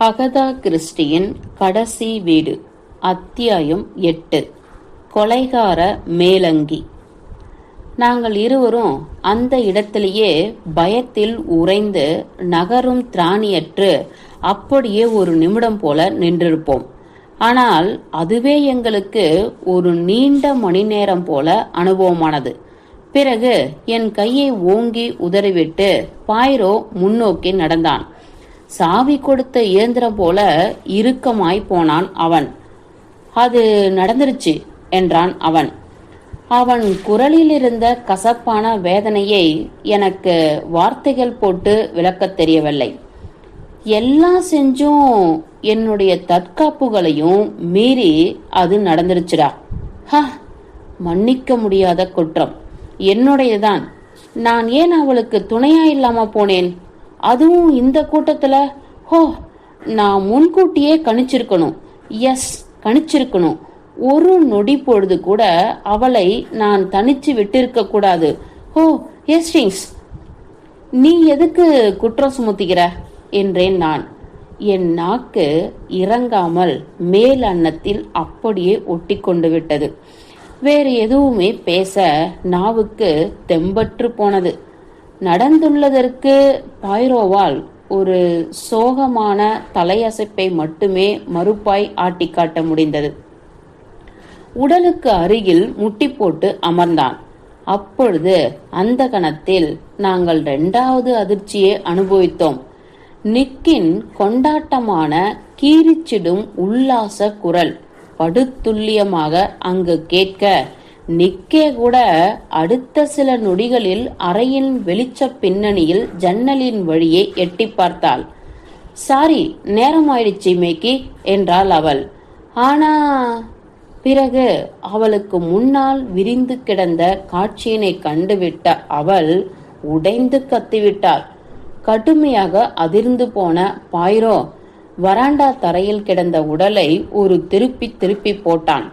Agatha கிறிஸ்டியின் கடைசி வீடு அத்தியாயம் எட்டு கொலைகார மேலங்கி. நாங்கள் இருவரும் அந்த இடத்திலேயே பயத்தில் உறைந்து நகரும் திராணியற்று அப்படியே ஒரு நிமிடம் போல நின்றிருப்போம். ஆனால் அதுவே எங்களுக்கு ஒரு நீண்ட மணி நேரம் போல அனுபவமானது. பிறகு என் கையை ஓங்கி உதறிவிட்டு பாய்ரோ முன்னோக்கி நடந்தான். சாவி கொடுத்த இயந்திரம் போல இறுக்கமாய் போனான் அவன். அது நடந்துருச்சு என்றான் அவன். அவன் குரலில் இருந்த கசப்பான வேதனையை எனக்கு வார்த்தைகள் போட்டு விளக்கத் தெரியவில்லை. எல்லாம் செஞ்சும் என்னுடைய தற்காப்புகளையும் மீறி அது நடந்துருச்சுடா. ஹ மன்னிக்க முடியாத குற்றம். என்னுடையதான். நான் ஏன் அவளுக்கு துணையா இல்லாம போனேன்? அதுவும் இந்த கூட்டத்துல. ஹோ நான் முன்கூட்டியே கணிச்சிருக்கணும். எஸ் கணிச்சிருக்கணும். ஒரு நொடி பொழுது கூட அவளை நான் தனிச்சு விட்டிருக்க கூடாது. ஓ ஸ்ரீங்ஸ் நீ எதுக்கு குற்றம் சுமத்துகிற? என்றேன் நான். என் நாக்கு இறங்காமல் மேல் அன்னத்தில் அப்படியே ஒட்டி கொண்டு விட்டது. வேறு எதுவுமே பேச நாவுக்கு தெம்பற்று போனது. நடந்துள்ளதற்கு பைரோவால் ஒரு சோகமான தலையசைப்பை மட்டுமே மறுப்பாய் ஆட்டிக்காட்ட முடிந்தது. உடலுக்கு அருகில் முட்டி போட்டு அமர்ந்தான். அப்பொழுது அந்த கணத்தில் நாங்கள் இரண்டாவது அதிர்ச்சியை அனுபவித்தோம். நிக்கின் கொண்டாட்டமான கீரிச்சிடும் உல்லாச குரல் படுத்துல்லியமாக அங்கு கேட்க நிக்கே கூட அடுத்த சில நொடிகளில் அறையின் வெளிச்ச பின்னணியில் ஜன்னலின் வழியே எட்டி பார்த்தாள். சாரி நேரம் ஆயிடுச்சு மேக்கி என்றாள் அவள். ஆனா பிறகு அவளுக்கு முன்னால் விரிந்து கிடந்த காட்சியினை கண்டுவிட்ட அவள் உடைந்து கத்திவிட்டாள். கடுமையாக அதிர்ந்து போன பாய்ரோ வராண்டா தரையில் கிடந்த உடலை ஒரு திருப்பி திருப்பி போட்டான்.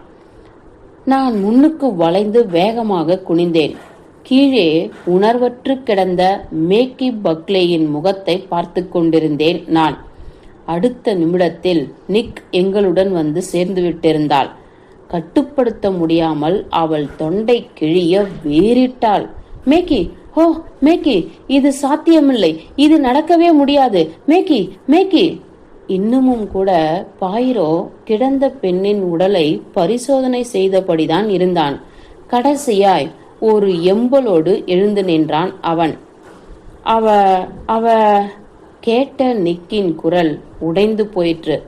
நான் முன்னுக்கு வளைந்து வேகமாக குனிந்தேன். கீழே உணர்வற்று கிடந்த மேக்கி பக்லேயின் முகத்தை பார்த்து கொண்டிருந்தேன் நான். அடுத்த நிமிடத்தில் நிக் எங்களுடன் வந்து சேர்ந்து விட்டிருந்தாள். கட்டுப்படுத்த முடியாமல் அவள் தொண்டை கிழிய வேறிட்டாள். மேக்கி ஓ மேக்கி இது சாத்தியமில்லை. இது நடக்கவே முடியாது. மேக்கி மேக்கி. இன்னமும் கூட பாயிரோ கிடந்த பெண்ணின் உடலை பரிசோதனை செய்தபடிதான் இருந்தான். கடைசியாய் ஒரு எம்பலோடு எழுந்து நின்றான் அவன். அவ அவ கேட்ட நிக்கின் குரல் உடைந்து போயிற்று.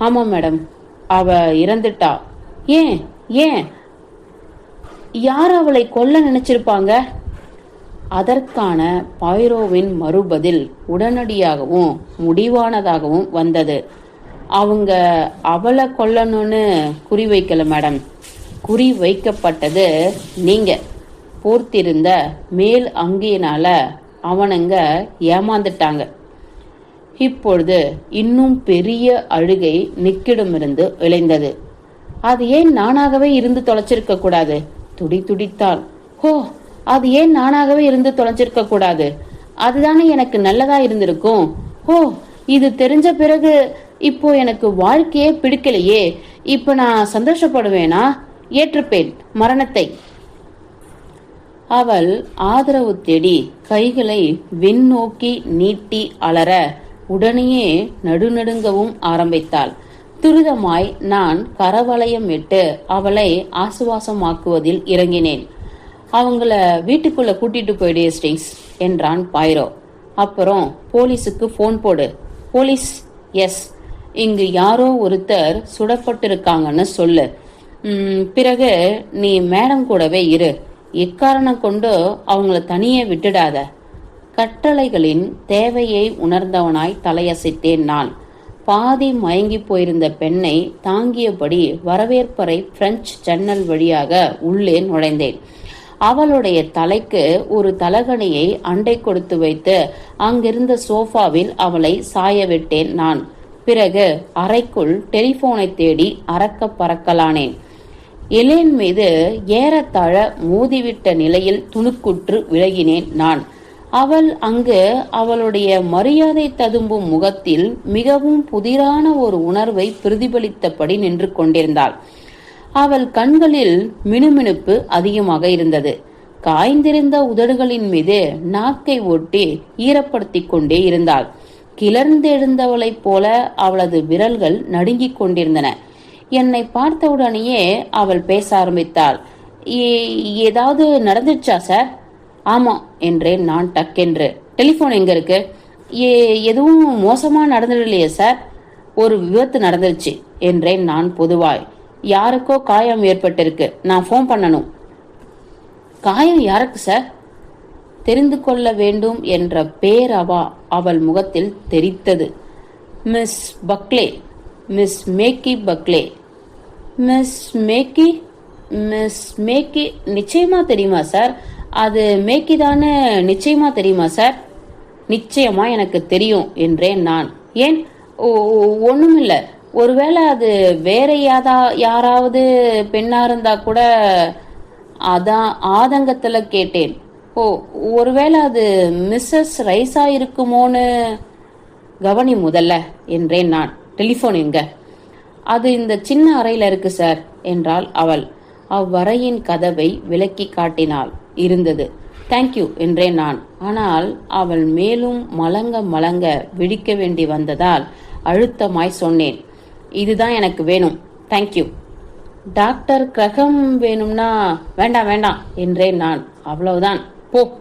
ஆமா மேடம் அவ இறந்துட்டா. ஏன் ஏன்? யார் அவளை கொல்ல நினைச்சிருப்பாங்க? அதற்கான பைரோவின் மறுபதில் உடனடியாகவும் முடிவானதாகவும் வந்தது. அவங்க அவளை கொல்லணும்னு குறி வைக்கல மேடம். குறி வைக்கப்பட்டது நீங்க. போர்த்திருந்த மேல் அங்கியினால அவனுங்க ஏமாந்துட்டாங்க. இப்பொழுது இன்னும் பெரிய அழுகை நிக்கிடமிருந்து விளைந்தது அது ஏன் நானாகவே இருந்து தொலைச்சிருக்க கூடாது? துடி துடித்தாள். ஹோ அது ஏன் நானாகவே இருந்து தொலைஞ்சிருக்க கூடாது? அதுதானே எனக்கு நல்லதா இருந்திருக்கும். ஓ இது தெரிஞ்ச பிறகு இப்போ எனக்கு வாழ்க்கையே பிடிக்கலையே. இப்ப நான் சந்தோஷப்படுவேனா? ஏற்றுப்பேன் மரணத்தை. அவள் ஆதரவு தேடி கைகளை விண்ணோக்கி நீட்டி அலற உடனேயே நடுநடுங்கவும் ஆரம்பித்தாள். துரிதமாய் நான் கரவளையம் விட்டு அவளை ஆசுவாசமாக்குவதில் இறங்கினேன். அவங்கள வீட்டுக்குள்ள கூட்டிட்டு போயிடு ஸ்டிங்ஸ் என்றான் பாய்ரோ அப்புறம் போலீஸுக்கு ஃபோன் போடு. போலீஸ் எஸ் இங்கு யாரோ ஒருத்தர் சுடப்பட்டிருக்காங்கன்னு சொல்லு. பிறகு நீ மேடம் கூடவே இரு. எக்காரணம் கொண்டு அவங்கள தனியே விட்டுடாத. கட்டளைகளின் தேவையை உணர்ந்தவனாய் தலையசைத்தேன் நான். பாதி மயங்கி போயிருந்த பெண்ணை தாங்கியபடி வரவேற்பறை பிரெஞ்சு ஜன்னல் வழியாக உள்ளே நுழைந்தேன். அவளுடைய தலைக்கு ஒரு தலகணியை அண்டை கொடுத்து வைத்து அங்கிருந்த சோஃபாவில் அவளை சாய விட்டேன் நான். பிறகு அறைக்குள் டெலிபோனை தேடி அறக்க பறக்கலானேன். எலேன் மீது ஏறத்தாழ மோதிவிட்ட நிலையில் துணுக்குற்று விலகினேன் நான். அவள் அங்கு அவளுடைய மரியாதை ததும்பும் முகத்தில் மிகவும் புதிரான ஒரு உணர்வை பிரதிபலித்தபடி நின்று கொண்டிருந்தாள். அவள் கண்களில் மினுமினுப்பு அதிகமாக இருந்தது. காய்ந்திருந்த உதடுகளின் மீது நாக்கை ஒட்டி ஈரப்படுத்திக் கொண்டே இருந்தாள். கிளர்ந்தெழுந்தவளைப் போல அவளது விரல்கள் நடுங்கிக் கொண்டிருந்தன. என்னை பார்த்தவுடனேயே அவள் பேச ஆரம்பித்தாள். "ஏ- ஏதாவது நடந்துச்சா சார்? ஆமா என்றேன் நான் டக்கென்று. டெலிஃபோன் எங்க இருக்கு? ஏ எதுவும் மோசமா நடந்துடலையே சார். ஒரு விபத்து நடந்துருச்சு என்றேன் நான் பொதுவாய். யாருக்கோ காயம் ஏற்பட்டிருக்கு. நான் ஃபோன் பண்ணணும். காயம் யாருக்கு சார் தெரிந்து கொள்ள வேண்டும் என்ற பேரவா அவள் முகத்தில் தெரித்தது. Miss Buckley Miss Maggie Buckley Miss Maggie Miss Maggie நிச்சயமா தெரியுமா சார் அது மேக்கி தானே நிச்சயமா தெரியுமா சார் நிச்சயமா எனக்கு தெரியும் என்றேன் நான். ஏன்? ஒன்றுமில்லை ஒருவேளை அது வேற யாதா யாராவது பெண்ணா இருந்தா கூட அதான் ஆதங்கத்துல கேட்டேன். ஓ ஒருவேளை அது மிஸ்ஸஸ் ரைஸா இருக்குமோன்னு கவனி முதல்ல என்றேன் நான். டெலிஃபோன் எங்க? அது இந்த சின்ன அறையில இருக்கு சார் என்றாள் அவள். அவ்வறையின் கதவை விலக்கி காட்டினாள். இருந்தது. தேங்க்யூ என்றேன் நான். ஆனால் அவள் மேலும் மலங்க மலங்க விழிக்க வேண்டி வந்ததால் அழுத்தமாய் சொன்னேன். இதுதான் எனக்கு வேணும். தேங்க்யூ டாக்டர் கிரகம் வேணும்னா வேண்டாம் வேண்டாம் என்றேன் நான். அவ்வளவுதான். போ.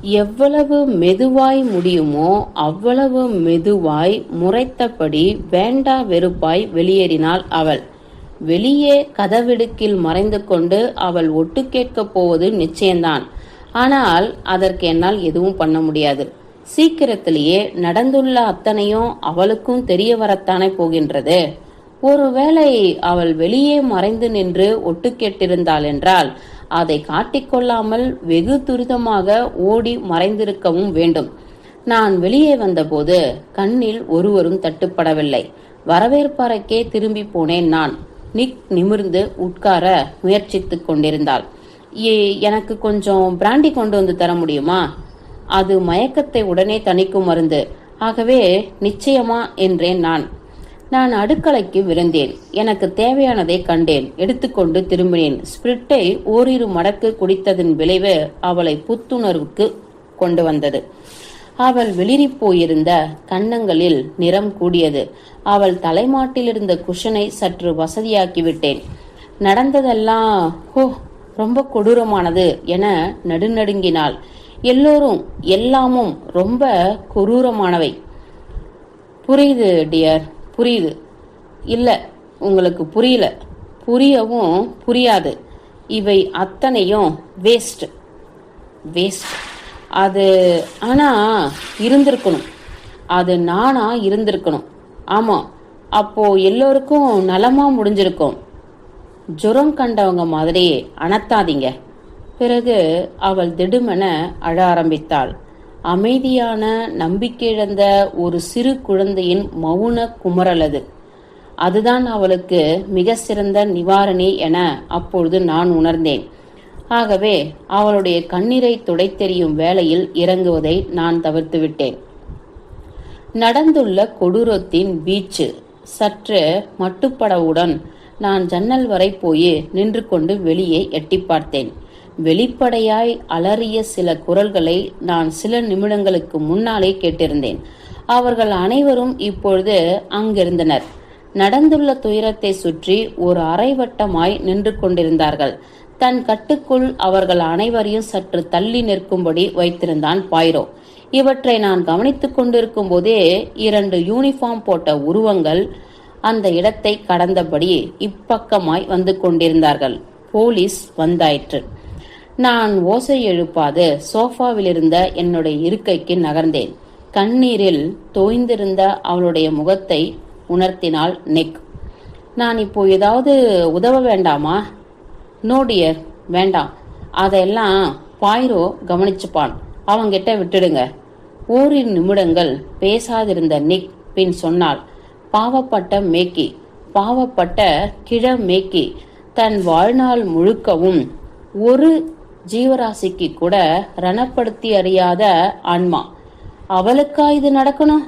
எவ்வளவு மெதுவாய் முடியுமோ அவ்வளவு மெதுவாய் முறைத்தபடி வேண்டா வெறுப்பாய் வெளியேறினாள் அவள். வெளியே கதவிடுக்கில் மறைந்து கொண்டு அவள் ஒட்டு கேட்கப் போவது நிச்சயம்தான். ஆனால் அதற்கு என்னால் எதுவும் பண்ண முடியாது. சீக்கிரத்திலேயே நடந்துள்ள அத்தனையும் அவளுக்கும் தெரிய வரத்தானே போகின்றது. ஒருவேளை அவள் வெளியே மறைந்து நின்று ஒட்டு கேட்டிருந்தாள் என்றால் அதை காட்டிக்கொள்ளாமல் வெகு துரிதமாக ஓடி மறைந்திருக்கவும் வேண்டும். நான் வெளியே வந்தபோது கண்ணில் ஒருவரும் தட்டுப்படவில்லை. வரவேற்பறைக்கே திரும்பி போனேன் நான். நிக் நிமிர்ந்து உட்கார முயற்சித்துக் கொண்டிருந்தாள். ஏ எனக்கு கொஞ்சம் பிராண்டி கொண்டு வந்து தர முடியுமா? அது மயக்கத்தை உடனே தணிக்கும் மருந்து. ஆகவே நிச்சயமா என்றேன் நான். நான் அடுக்கலைக்கு விரைந்தேன். எனக்கு தேவையானதை கண்டேன். எடுத்துக்கொண்டு திரும்பினேன். ஸ்பிரிட்டை ஓரிரு மடக்கு குடித்ததன் விளைவு அவளை புத்துணர்வுக்கு கொண்டு வந்தது. அவள் வெளிரி போயிருந்த கன்னங்களில் நிறம் கூடியது. அவள் தலைமாட்டிலிருந்த குஷனை சற்று வசதியாக்கி விட்டேன் நடந்ததெல்லாம் ஹோ ரொம்ப கொடூரமானது என நடுநடுங்கினாள். எல்லோரும் எல்லாமும் ரொம்ப கொரூரமானவை புரியுது டியர் புரியுது. இல்ல உங்களுக்கு புரியல. புரியவும் புரியாது. இவை அத்தனையும் வேஸ்ட் வேஸ்ட் அது ஆனா இருந்திருக்கணும். அது நானா இருந்திருக்கணும். ஆமா. அப்போ எல்லோருக்கும் நலமா முடிஞ்சிருக்கும். ஜுரம் கண்டவங்க மாதிரி அனத்தாதீங்க. பிறகு அவள் திடுமென அழ ஆரம்பித்தாள். அமைதியான நம்பிக்கையிழந்த ஒரு சிறு குழந்தையின் மௌன குமரல் அது அதுதான் அவளுக்கு மிக சிறந்த நிவாரணி என அப்பொழுது நான் உணர்ந்தேன். ஆகவே அவளுடைய கண்ணீரை துடைத்தெறியும் வேளையில் இறங்குவதை நான் தவிர்த்துவிட்டேன். நடந்துள்ள கொடூரத்தின் வீச்சு சற்று மட்டுப்படவுடன் நான் ஜன்னல் வரை போய் நின்று கொண்டு வெளியே எட்டி பார்த்தேன். வெளிப்படையாய் அலறிய சில குரல்களை நான் சில நிமிடங்களுக்கு முன்னாலே கேட்டிருந்தேன். அவர்கள் அனைவரும் இப்பொழுது அங்கிருந்தனர். நடந்துள்ள துயரத்தை சுற்றி ஒரு அரைவட்டமாய் நின்று கொண்டிருந்தார்கள். தன் கட்டுக்குள் அவர்கள் அனைவரையும் சற்று தள்ளி நிற்கும்படி வைத்திருந்தான் பாய்ரோ. இவற்றை நான் கவனித்துக் கொண்டிருக்கும் போதே இரண்டு யூனிஃபார்ம் போட்ட உருவங்கள் அந்த இடத்தை கடந்தபடி இப்பக்கமாய் வந்து கொண்டிருந்தார்கள். போலீஸ் வந்தாயிற்று. நான் ஓசை எழுப்பாது. சோஃபாவிலிருந்த என்னுடைய இருக்கைக்கு நகர்ந்தேன். கண்ணீரில் தோய்ந்திருந்த அவளுடைய முகத்தை உணர்த்தினாள் நெக். நான் இப்போ ஏதாவது உதவ வேண்டாமா? நோ டியர் வேண்டாம். அதெல்லாம் பாயிரோ கவனிச்சுப்பான். அவங்கிட்ட விட்டுடுங்க. ஓரிரு நிமிடங்கள் பேசாதிருந்த நிக் பின் சொன்னாள் பாவப்பட்ட மேக்கி பாவப்பட்ட கிழ மேக்கி தன் வாழ்நாள் முழுக்கவும் ஒரு ஜீவராசிக்கு கூட ரணப்படுத்தி அறியாத ஆன்மா. அவளுக்கா இது நடக்கணும்?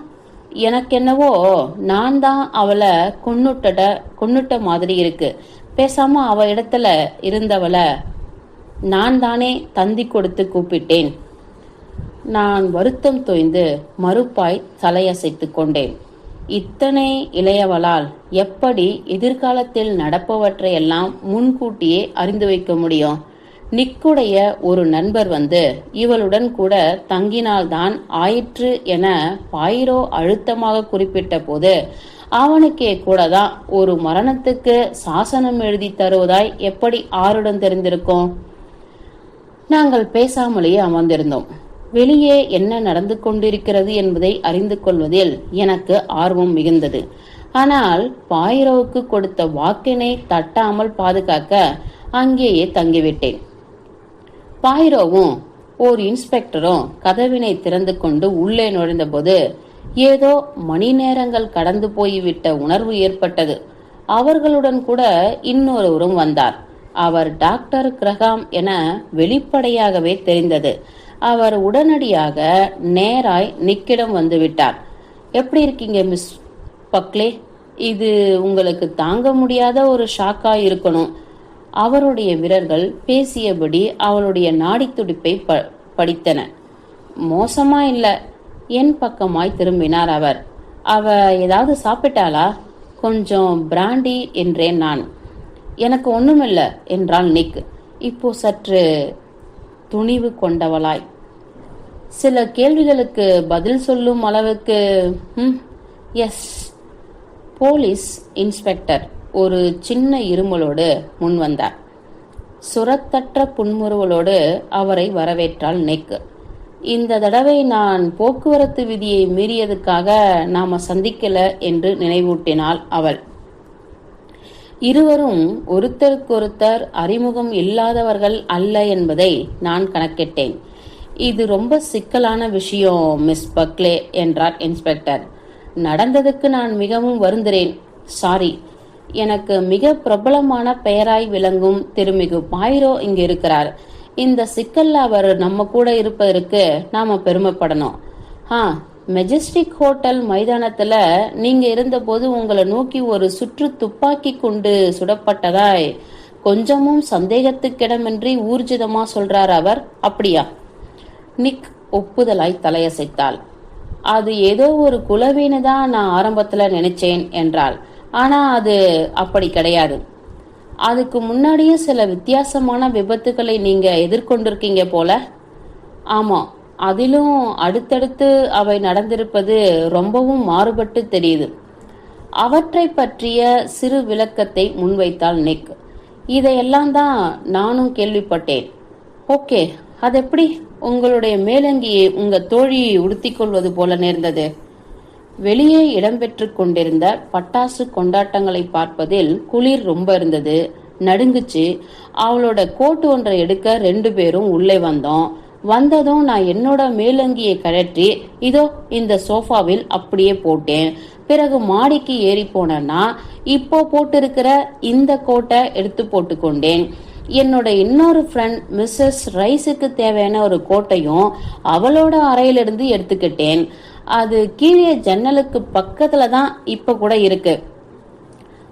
எனக்கு என்னவோ நான் தான் அவளை கொன்னுட்ட கொன்னுட்ட மாதிரி இருக்கு. பேசாம அவ இடத்துல இருந்தவளை நான் தானே தந்தி கொடுத்து கூப்பிட்டேன். நான் வருத்தம் தோய்ந்து மறுப்பாய் தலையசைத்து கொண்டேன். இத்தனை இளையவளால் எப்படி எதிர்காலத்தில் நடப்பவற்றையெல்லாம் முன்கூட்டியே அறிந்து வைக்க முடியும்? நிக்குடைய ஒரு நண்பர் வந்து இவளுடன் கூட தங்கினால்தான் ஆயிற்று என பாயிரோ அழுத்தமாக குறிப்பிட்ட போது அவனுக்கே கூட தான் ஒரு மரணத்துக்கு சாசனம் எழுதி தருவதாய் எப்படி ஆருடன் தெரிந்திருக்கும்? நாங்கள் பேசாமலேயே அமர்ந்திருந்தோம். வெளியே என்ன நடந்து கொண்டிருக்கிறது என்பதை அறிந்து கொள்வதில் எனக்கு ஆர்வம் மிகுந்தது. ஆனால் பாயிரோவுக்கு கொடுத்த வாக்கினை தட்டாமல் பாதுகாக்க அங்கேயே தங்கிவிட்டேன். பாயிரோவும் ஓர் இன்ஸ்பெக்டரும் கதவினை திறந்து கொண்டு உள்ளே நுழைந்தபோது ஏதோ மணி நேரங்கள் கடந்து போய்விட்ட உணர்வு ஏற்பட்டது. அவர்களுடன் கூட இன்னொருவரும் வந்தார். அவர் டாக்டர் கிரகாம் என வெளிப்படையாகவே தெரிந்தது. அவர் உடனடியாக நேராய் நிக்கிடம் வந்து விட்டார். எப்படி இருக்கீங்க மிஸ் பக்லே? இது உங்களுக்கு தாங்க முடியாத ஒரு ஷாக்கா இருக்கணும். அவருடைய விரல்கள் பேசியபடி அவளுடைய நாடித்துடிப்பை ப படித்தன. மோசமா இல்ல. என் பக்கமாய் திரும்பினார் அவர். அவ ஏதாவது சாப்பிட்டாளா? கொஞ்சம் பிராண்டி என்றேன் நான். எனக்கு ஒண்ணுமில்ல என்றாள் நிக். இப்போ சற்று துணிவு கொண்டவளாய். சில கேள்விகளுக்கு பதில் சொல்லும் அளவுக்கு ம் எஸ் போலீஸ் இன்ஸ்பெக்டர். ஒரு சின்ன இருமலோடு முன் வந்தார். சுரத்தற்ற புன்முறுவலோடு அவரை வரவேற்றாள் நெக் இந்த தடவை நான் போக்குவரத்து விதியை மீறியதுக்காக நாம சந்திக்கல என்று நினைவூட்டினாள் அவள். இருவரும் ஒருத்தருக்கொருத்தர் அறிமுகம் இல்லாதவர்கள் அல்ல என்பதை நான் கணக்கிட்டேன். இது ரொம்ப சிக்கலான விஷயம் மிஸ் பக்லே என்றார் இன்ஸ்பெக்டர். நடந்ததுக்கு நான் மிகவும் வருந்துறேன். சாரி எனக்கு மிக பிரபலமான பெயராய் விளங்கும் திருமிகு பாயிரோ இங்க இருக்கிறார். இந்த சிக்கல்ல அவர் நம்ம கூட இருப்பதற்கு நாம பெருமைப்படணும். ஆ மெஜஸ்டிக் ஹோட்டல் மைதானத்துல நீங்க இருந்தபோது உங்களை நோக்கி ஒரு சுற்று துப்பாக்கி கொண்டு சுடப்பட்டதாய் கொஞ்சமும் சந்தேகத்துக்கிடமின்றி ஊர்ஜிதமா சொல்றார் அவர். அப்படியா? நிக் ஒப்புதலாய் தலையசைத்தாள். அது ஏதோ ஒரு குலவீனு தான் நான் ஆரம்பத்துல நினைச்சேன் என்றாள். ஆனால் அது அப்படி கிடையாது. அதுக்கு முன்னாடியே சில வித்தியாசமான விபத்துகளை நீங்கள் எதிர்கொண்டிருக்கீங்க போல. ஆமாம் அதிலும் அடுத்தடுத்து அவை நடந்திருப்பது ரொம்பவும் மாறுபட்டு தெரியுது. அவற்றை பற்றிய சிறு விளக்கத்தை முன்வைத்தாள் நிக். இதையெல்லாம் தான் நானும் கேள்விப்பட்டேன். ஓகே அது எப்படி உங்களுடைய மேலங்கியை உங்க தோழி உடுத்திக் கொள்வது போல நேர்ந்தது? வெளியே இடம்பெற்று கொண்டிருந்த பட்டாசு கொண்டாட்டங்களை பார்ப்பதில் குளிர் ரொம்ப இருந்தது. நடுங்குச்சு. அவளோட கோட்டு ஒன்றை எடுக்க ரெண்டு பேரும் உள்ளே வந்தோம். வந்ததும் நான் என்னோட மேலங்கியை கழற்றி இதோ இந்த சோஃபாவில் அப்படியே போட்டேன். பிறகு மாடிக்கு ஏறி போனேன்னா இப்போ போட்டிருக்கிற இந்த கோட்டை எடுத்து போட்டுக்கொண்டேன் என்னோட இன்னொரு ஃப்ரெண்ட் மிஸ்ஸஸ் ரைஸுக்கு தேவையான ஒரு கோட்டையும் அவளோட அறையிலிருந்து எடுத்துக்கிட்டேன். அது கீழே ஜன்னலுக்கு பக்கத்துல தான் இப்ப கூட இருக்கு.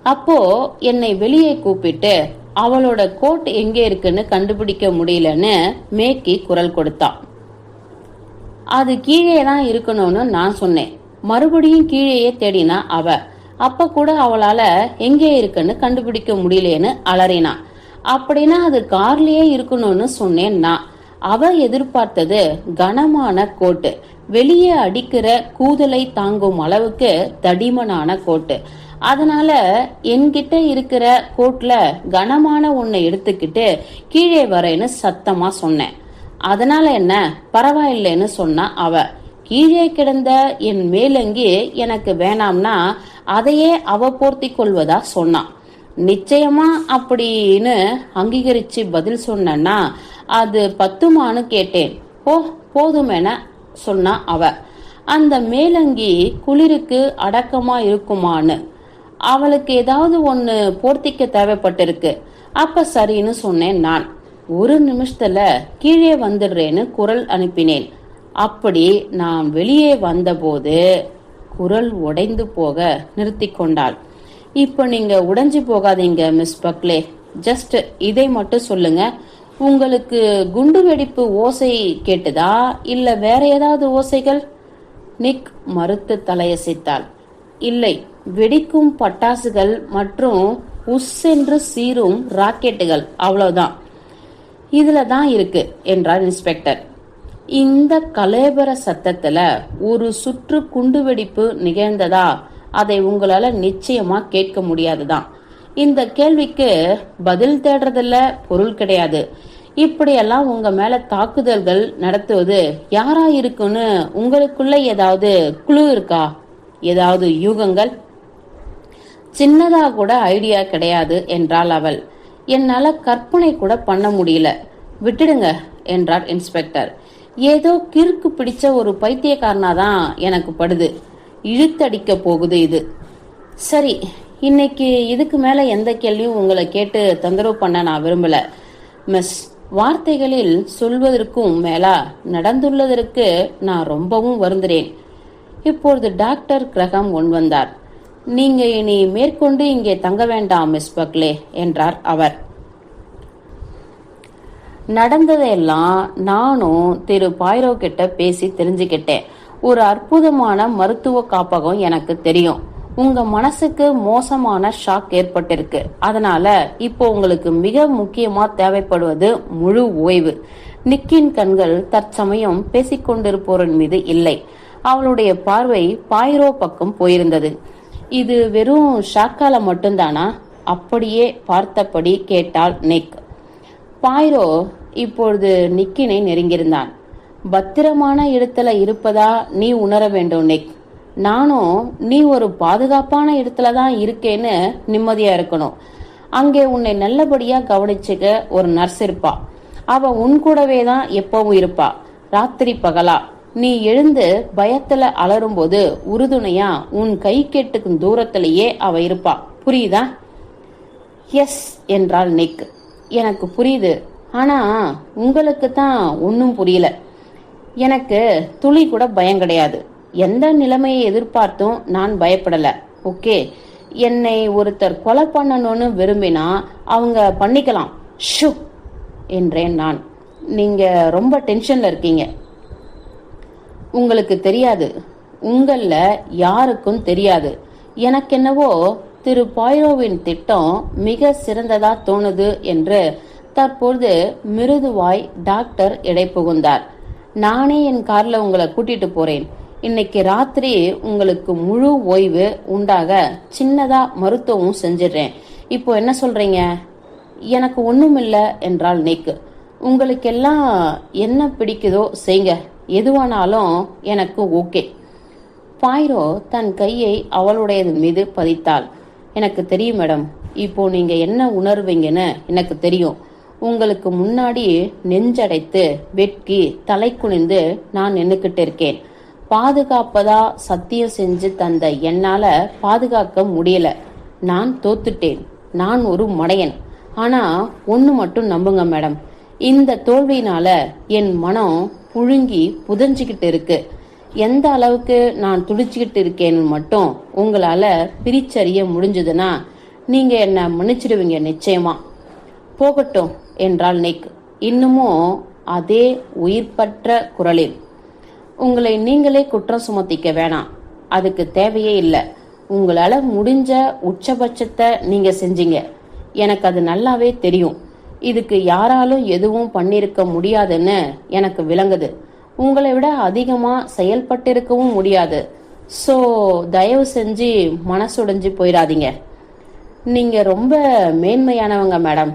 அப்போ என்னை வெளியே கூப்பிட்டு அவளோட கோட் எங்கே இருக்குன்னு கண்டுபிடிக்க முடியலன்னு மேக்கி குரல் கொடுத்தான் அது கீழே தான் இருக்கணும்னு நான் சொன்னேன். மறுபடியும் கீழேயே தேடினா அவ. அப்ப கூட அவளால எங்கே இருக்குன்னு கண்டுபிடிக்க முடியலேன்னு அலறினான் அப்படின்னா அது கார்லயே இருக்கணும்னு சொன்னேன் நான் அவ எதிர்பார்த்தது கனமான கோட்டு. வெளியே அடிக்கிற கூதலை தாங்கும் அளவுக்கு தடிமனான கோட்டு. அதனால என்கிட்ட இருக்கிற கோட்ல கனமான ஒன்னை எடுத்துக்கிட்டு கீழே வரேன்னு சத்தமா சொன்னேன். அதனால என்ன? பரவாயில்லைன்னு சொன்னா அவ. கீழே கிடந்த என் மேலங்கி எனக்கு வேணாம்னா அதையே அவ போர்த்தி கொள்வதா சொன்னான் நிச்சயமா அப்படின்னு அங்கீகரிச்சு பதில் சொன்னா அது பத்துமான்னு கேட்டேன். ஓ போதுமென சொன்னா அவ. அந்த மேலங்கி குளிருக்கு அடக்கமா இருக்குமான்னு. அவளுக்கு ஏதாவது ஒன்னு போர்த்திக்க தேவைப்பட்டிருக்கு. அப்ப சரின்னு சொன்னேன் நான். ஒரு நிமிஷத்துல கீழே வந்துடுறேன்னு குரல் அனுப்பினேன். அப்படி நான் வெளியே வந்தபோது குரல் உடைந்து போக நிறுத்தி கொண்டாள் இப்போ நீங்க உடைஞ்சு போகாதீங்க மிஸ் பக்லே. ஜஸ்ட் இதை மட்டும் சொல்லுங்க. உங்களுக்கு குண்டு வெடிப்பு ஓசை கேட்டுதா? இல்ல வேற ஏதாவது ஓசைகள்? நிக் மறுத்து தலையசைத்தாள். இல்லை வெடிக்கும் பட்டாசுகள் மற்றும் உஸ் என்று சீரும் ராக்கெட்டுகள். அவ்வளவுதான். இதுல தான் இருக்கு என்றார் இன்ஸ்பெக்டர். இந்த கலேபர சத்தத்துல ஒரு சுற்று குண்டுவெடிப்பு நிகழ்ந்ததா? அதை உங்களால நிச்சயமா கேட்க முடியாதுதான். இந்த கேள்விக்கு பதில் தேடுறதில்ல பொருள் கிடையாது. இப்படியெல்லாம் உங்க மேல தாக்குதல்கள் நடத்துவது யாரா இருக்குன்னு உங்களுக்குள்ள ஏதாவது குழு இருக்கா? ஏதாவது யூகங்கள்? சின்னதா கூட ஐடியா கிடையாது என்றாள் அவள். என்னால கற்பனை கூட பண்ண முடியல. விட்டுடுங்க என்றார் இன்ஸ்பெக்டர் ஏதோ கிறுக்கு பிடிச்ச ஒரு பைத்தியக்காரனா தான் எனக்கு படுது. இழுத்தடிக்க போகுது இது. சரி இன்னைக்கு இதுக்கு மேல எந்த கேள்வியும் உங்களை கேட்டு தொந்தரவு பண்ண நான் விரும்பல. மிஸ் வார்த்தைகளில் சொல்வதற்கும் மேலா நடந்துள்ளதற்கு நான் ரொம்பவும் வருந்துறேன். இப்பொழுது டாக்டர் கிரகம் முன் வந்தார். நீங்க இனி மேற்கொண்டு இங்கே தங்க வேண்டாம் மிஸ் பக்லே என்றார் அவர். நடந்ததையெல்லாம் நானும் திரு பாய்ரோ கிட்ட பேசி தெரிஞ்சுக்கிட்டேன். ஒரு அற்புதமான மருத்துவ காப்பகம் எனக்கு தெரியும். உங்க மனசுக்கு மோசமான ஷாக் ஏற்பட்டிருக்கு. அதனால இப்போ உங்களுக்கு மிக முக்கியமா தேவைப்படுவது முழு ஓய்வு. நிக்கின் கண்கள் தற்சமயம் பேசிக்கொண்டிருப்போரின் மீது இல்லை. அவளுடைய பார்வை பாயிரோ பக்கம் போயிருந்தது. இது வெறும் ஷாக்கால மட்டும்தானா? அப்படியே பார்த்தபடி கேட்டாள் நிக். பாயிரோ இப்பொழுது நிக்கினை நெருங்கியிருந்தான். பத்திரமான இடத்துல இருப்பதா நீ உணர வேண்டும் நிக். நானும் நீ ஒரு பாதுகாப்பான இடத்துல தான் இருக்கேன்னு நிம்மதியா இருக்கணும். அங்கே உன்னை நல்லபடியா கவனிச்சுக்க ஒரு நர்ஸ் இருப்பா. அவ உன் கூடவே தான் எப்பவும் இருப்பா. ராத்திரி பகலா. நீ எழுந்து பயத்துல அலறும்போது உறுதுணையா உன் கை கெட்டுக்கும் தூரத்திலேயே அவ இருப்பா. புரியுதா? எஸ் என்றாள் நிக். எனக்கு புரியுது. ஆனா உங்களுக்கு தான் ஒன்றும் புரியல. எனக்கு துளி கூட பயம் கிடையாது. எந்த நிலைமையை எதிர்பார்த்தும் நான் பயப்படல. ஓகே. என்னை ஒருத்தர் கொலை பண்ணணும்னு விரும்பினா அவங்க பண்ணிக்கலாம். ஷு! என்றேன் நான். நீங்க ரொம்ப டென்ஷன்ல இருக்கீங்க. உங்களுக்கு தெரியாது. உங்களில் யாருக்கும் தெரியாது. எனக்கென்னவோ திரு பாய்ரோவின் திட்டம் மிக சிறந்ததா தோணுது என்று தற்பொழுது மிருதுவாய் டாக்டர் எடை புகுந்தார். நானே என் கார்ல உங்களை கூட்டிட்டு போறேன். இன்னைக்கு ராத்திரி உங்களுக்கு முழு ஓய்வு உண்டாக சின்னதா மருத்துவம் செஞ்சிடுறேன். இப்போ என்ன சொல்றீங்க? எனக்கு ஒண்ணும் இல்ல என்றால் நீக்கு. உங்களுக்கெல்லாம் என்ன பிடிக்குதோ செய்ங்க. எதுவானாலும் எனக்கு ஓகே. பாய்ரோ தன் கையை அவளுடையது மீது பதித்தாள். எனக்கு தெரியும் மேடம். இப்போ நீங்க என்ன உணர்வீங்கன்னு எனக்கு தெரியும். உங்களுக்கு முன்னாடி நெஞ்சடைத்து வெட்கி தலை குனிந்து நான் நின்றுக்கிட்டு இருக்கேன். பாதுகாப்பதா சத்தியம் செஞ்சு தந்த என்னால பாதுகாக்க முடியல. நான் தோத்துட்டேன். நான் ஒரு மடையன். ஆனா ஒண்ணு மட்டும் நம்புங்க மேடம். இந்த தோல்வியினால என் மனம் புழுங்கி புதஞ்சுக்கிட்டு இருக்கு. எந்த அளவுக்கு நான் துடிச்சுக்கிட்டு இருக்கேன்னு மட்டும் உங்களால பிரிச்சறிய முடிஞ்சதுன்னா நீங்க என்ன மன்னிச்சிடுவீங்க நிச்சயமா. போகட்டும். என்றாள் நிக். இன்னமும் அதே உயிர்ப்பற்ற குரலில் உங்களை நீங்களே குற்றம் சுமத்திக்க வேணாம். அதுக்கு தேவையே இல்லை. உங்களால முடிஞ்ச உச்சபட்சத்தை நீங்க செஞ்சீங்க. எனக்கு அது நல்லாவே தெரியும். இதுக்கு யாராலும் எதுவும் பண்ணிருக்க முடியாதுன்னு எனக்கு விளங்குது. உங்களை விட அதிகமா செயல்பட்டிருக்கவும் முடியாது. சோ தயவு செஞ்சு மனசுடைஞ்சு போயிடாதீங்க. நீங்க ரொம்ப மேன்மையானவங்க மேடம்.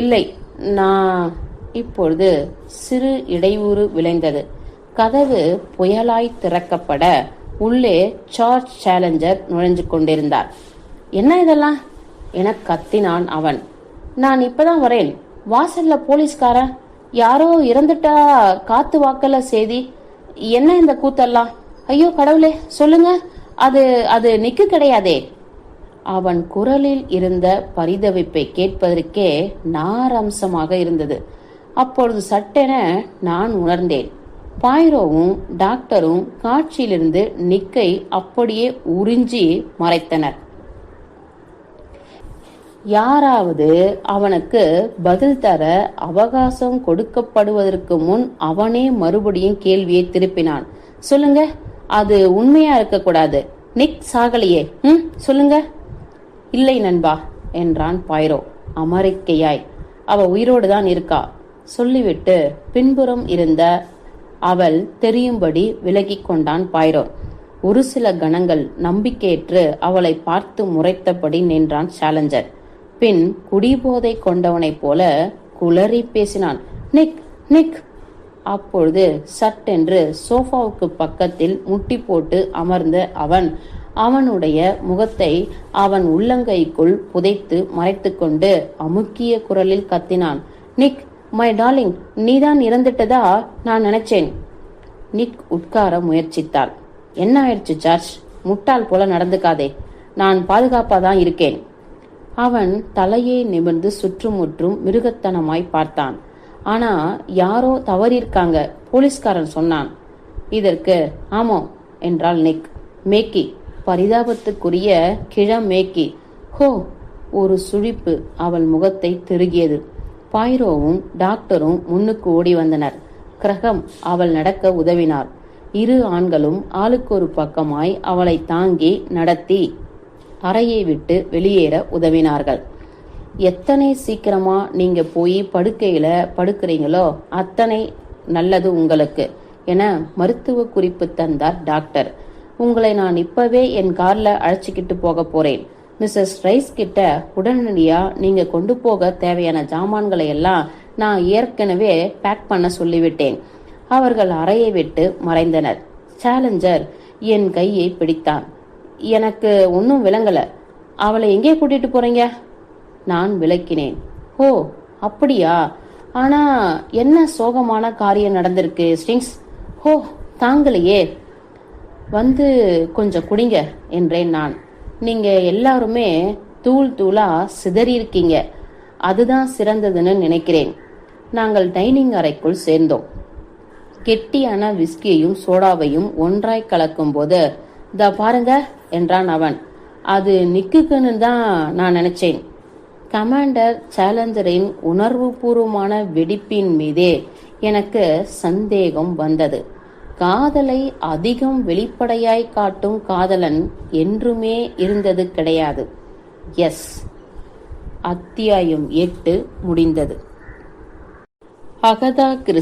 இல்லை நான் இப்பொழுது சிறு இடையூறு விளைந்தது. கதவு புயலாய் திறக்கப்பட உள்ளே சார்ஜ் சேலஞ்சர் நுழைஞ்சு கொண்டிருந்தார். என்ன இதெல்லாம்? என கத்தினான் அவன். நான் இப்பதான் வரேன். வாசல்ல போலீஸ்காரன் யாரோ இறந்துட்டா காத்து வாக்கல செய்தி என்ன இந்த கூத்தெல்லாம்? ஐயோ கடவுளே சொல்லுங்க. அது அது நிக்கு கிடையாதே. அவன் குரலில் இருந்த பரிதவிப்பை கேட்பதற்கே நாரம்சமாக இருந்தது. அப்பொழுது சட்டென நான் உணர்ந்தேன். பாய்ரோவும் டாக்டரும் காட்சியிலிருந்து நிக்கை அப்படியே உறிஞ்சி மறைத்தனர். யாராவது அவனுக்கு பதில் தர அவகாசம் கொடுக்கப்படுவதற்கு முன் அவனே மறுபடியும் கேள்வியை திருப்பினான். சொல்லுங்க அது உண்மையா இருக்கக்கூடாது. நிக் சாகலையே. ம் சொல்லுங்க. இல்லை நண்பா என்றான் பாய்ரோ. அமரிக்கையாய். அவ உயிரோடு தான் இருக்கா? சொல்லிவிட்டு பின்புறம் இருந்த அவள் தெரியும்படி விலகிக் கொண்டான் பாய்ரோ. ஒரு சில கணங்கள் நம்பிக்கையற்று அவளை பார்த்து முறைத்தபடி நின்றான் சேலஞ்சர். பின் குடிபோதை கொண்டவனைப் போல குளறி பேசினான். நிக் நிக்! அப்பொழுது சட்டென்று சோஃபாவுக்கு பக்கத்தில் முட்டி போட்டு அமர்ந்த அவன் அவனுடைய முகத்தை அவன் உள்ளங்கைக்குள் புதைத்து மறைத்துக்கொண்டு அமுக்கிய குரலில் கத்தினான். நிக் மை டார்லிங் நீதான் இறந்துட்டதா? நான் நினைச்சேன். நிக் உட்கார முயற்சித்தாள். என்ன ஆயிடுச்சு சார்ஜ் முட்டாள் போல நடந்துக்காதே. நான் பாதுகாப்பா தான் இருக்கேன். அவன் தலையை நிமிர்ந்து சுற்றுமுற்றும் மிருகத்தனமாய் பார்த்தான். ஆனா யாரோ தவறியிருக்காங்க போலீஸ்காரன் சொன்னான். இதற்கு ஆமோ என்றாள் நிக். மேக்கி பரிதாபத்துக்குரிய கிழ மேக்கி ஹோ ஒரு சுழிப்பு அவள் முகத்தை திருகியது. பாய்ரோவும் டாக்டரும் முன்னுக்கு ஓடி வந்தனர். கிரகம் அவள் நடக்க உதவினார். இரு ஆண்களும் ஆளுக்கு ஒரு பக்கமாய் அவளை தாங்கி நடத்தி அறையை விட்டு வெளியேற உதவினார்கள். எத்தனை சீக்கிரமா நீங்க போய் படுக்கையில படுக்கிறீங்களோ அத்தனை நல்லது உங்களுக்கு என மருத்துவ குறிப்பு தந்தார் டாக்டர். உங்களை நான் இப்பவே என் கார்ல அழைச்சிக்கிட்டு போக போறேன். மிஸ்ஸஸ் ரைஸ் கிட்ட உடனடியா நீங்க கொண்டு போக தேவையான ஜாமான்களை எல்லாம் நான் ஏற்கனவே பேக் பண்ண சொல்லிவிட்டேன். அவர்கள் அறையை விட்டு மறைந்தனர். சேலஞ்சர் என் கையை பிடித்தான். எனக்கு ஒன்றும் விளங்கல. அவளை எங்கே கூட்டிட்டு போறீங்க? நான் விளக்கினேன். ஓ அப்படியா? ஆனா என்ன சோகமான காரியம் நடந்திருக்கு ஸ்டிங்ஸ்? ஹோ தாங்களையே வந்து கொஞ்சம் குடிங்க என்றேன் நான். நீங்க எல்லாருமே தூள் தூளா சிதறியிருக்கீங்க. அதுதான் சிறந்ததுன்னு நினைக்கிறேன். நாங்கள் டைனிங் அறைக்குள் சேர்ந்தோம். கெட்டியான விஸ்கியையும் சோடாவையும் ஒன்றாய் கலக்கும் போது த பாருங்க என்றான் அவன். அது நிக்குக்குன்னு தான் நான் நினைச்சேன். கமாண்டர் சேலஞ்சரின் உணர்வுபூர்வமான வெடிப்பின் மீதே எனக்கு சந்தேகம் வந்தது. காதலை அதிகம் வெளிப்படையாய் காட்டும் காதலன் என்றுமே இருந்தது கிடையாது. எஸ். அத்தியாயம் எட்டு முடிந்தது. Agatha Chris